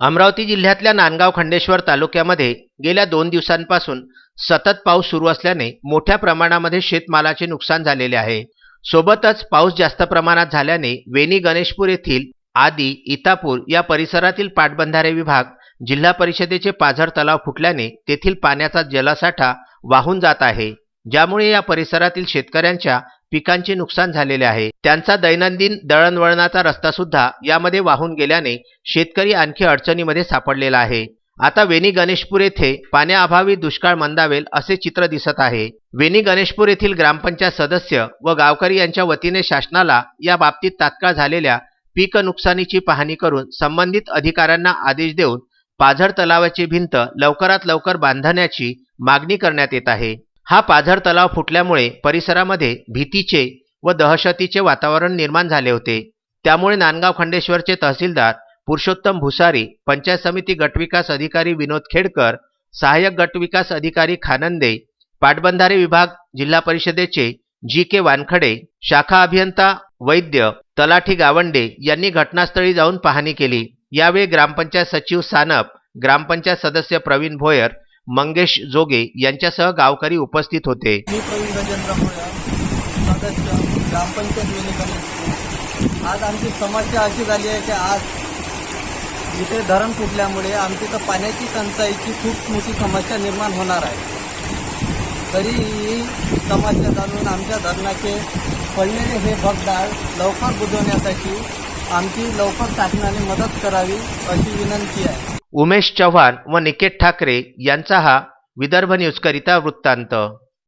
अमरावती जिल्ह्यातल्या नांदगाव खंडेश्वर तालुक्यामध्ये गेल्या दोन दिवसांपासून सतत पाऊस सुरू असल्याने मोठ्या प्रमाणामध्ये शेतमालाचे नुकसान झालेले आहे. सोबतच पाऊस जास्त प्रमाणात झाल्याने वेणी गणेशपूर येथील आदी इतापूर या परिसरातील पाटबंधारे विभाग जिल्हा परिषदेचे पाझर तलाव फुटल्याने तेथील पाण्याचा जलसाठा वाहून जात आहे. ज्यामुळे या परिसरातील शेतकऱ्यांच्या पिकांचे नुकसान झालेले आहे. त्यांचा दैनंदिन दळणवळणाचा रस्ता सुद्धा यामध्ये वाहून गेल्याने शेतकरी आणखी अडचणीमध्ये सापडलेला आहे. आता वेणी गणेशपूर येथे पाण्याअभावी दुष्काळ मंदावेल असे चित्र दिसत आहे. वेणी गणेशपूर येथील ग्रामपंचायत सदस्य व गावकरी यांच्या वतीने शासनाला या बाबतीत तात्काळ झालेल्या पीक नुकसानीची पाहणी करून संबंधित अधिकाऱ्यांना आदेश देऊन पाझर तलावाची भिंत लवकरात लवकर बांधण्याची मागणी करण्यात येत आहे. हा पाझर तलाव फुटल्यामुळे परिसरामध्ये भीतीचे व दहशतीचे वातावरण निर्माण झाले होते. त्यामुळे नांदगाव खंडेश्वरचे तहसीलदार पुरुषोत्तम भुसारी पंचायत समिती गटविकास अधिकारी विनोद खेडकर सहाय्यक गटविकास अधिकारी खानंदे पाटबंधारे विभाग जिल्हा परिषदेचे जी के वानखडे शाखा अभियंता वैद्य तलाठी गावंडे यांनी घटनास्थळी जाऊन पाहणी केली. यावेळी ग्रामपंचायत सचिव सानप ग्रामपंचायत सदस्य प्रवीण भोयर मंगेश जोगे यांच्यासह गावकरी उपस्थित होते. मी प्रवीण गजेंद्र सदस्य ग्रामपंचायत वेणीकरण आज आमची समस्या अशी झाली आहे की आज इथे धरण फुटल्यामुळे आमची तर पाण्याची टंचाईची खूप मोठी समस्या निर्माण होणार आहे. तरी ही समस्या जाणून आमच्या धरणाचे पडलेले हे भगदाळ लवकर बुजवण्यासाठी आमची लवकर शासनाने मदत करावी अशी विनंती आहे. उमेश चव्हाण व निकेत ठाकरे यांचा हा विदर्भ न्यूजकरिता वृत्तांत.